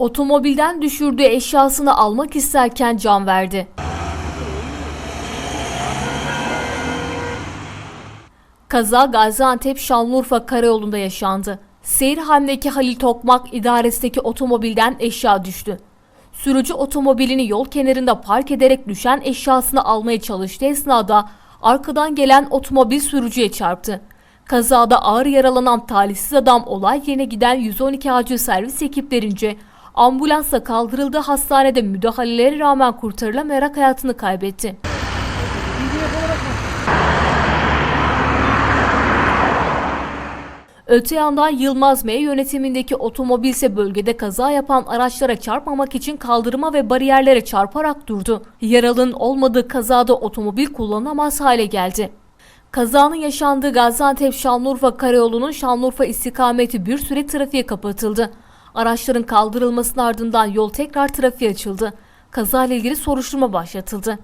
Otomobilden düşürdüğü eşyasını almak isterken can verdi. Kaza Gaziantep Şanlıurfa Karayolu'nda yaşandı. Seyirhan'daki Halil Tokmak idaresindeki otomobilden eşya düştü. Sürücü otomobilini yol kenarında park ederek düşen eşyasını almaya çalıştığı esnada arkadan gelen otomobil sürücüye çarptı. Kazada ağır yaralanan talihsiz adam olay yerine giden 112 acil servis ekiplerince ambulansla kaldırıldığı hastanede müdahalelere rağmen kurtarılamayarak hayatını kaybetti. Öte yandan Yılmaz M yönetimindeki otomobil ise bölgede kaza yapan araçlara çarpmamak için kaldırıma ve bariyerlere çarparak durdu. Yaralının olmadığı kazada otomobil kullanılamaz hale geldi. Kazanın yaşandığı Gaziantep Şanlıurfa Karayolu'nun Şanlıurfa istikameti bir süre trafiğe kapatıldı. Araçların kaldırılmasının ardından yol tekrar trafiğe açıldı. Kazayla ilgili soruşturma başlatıldı.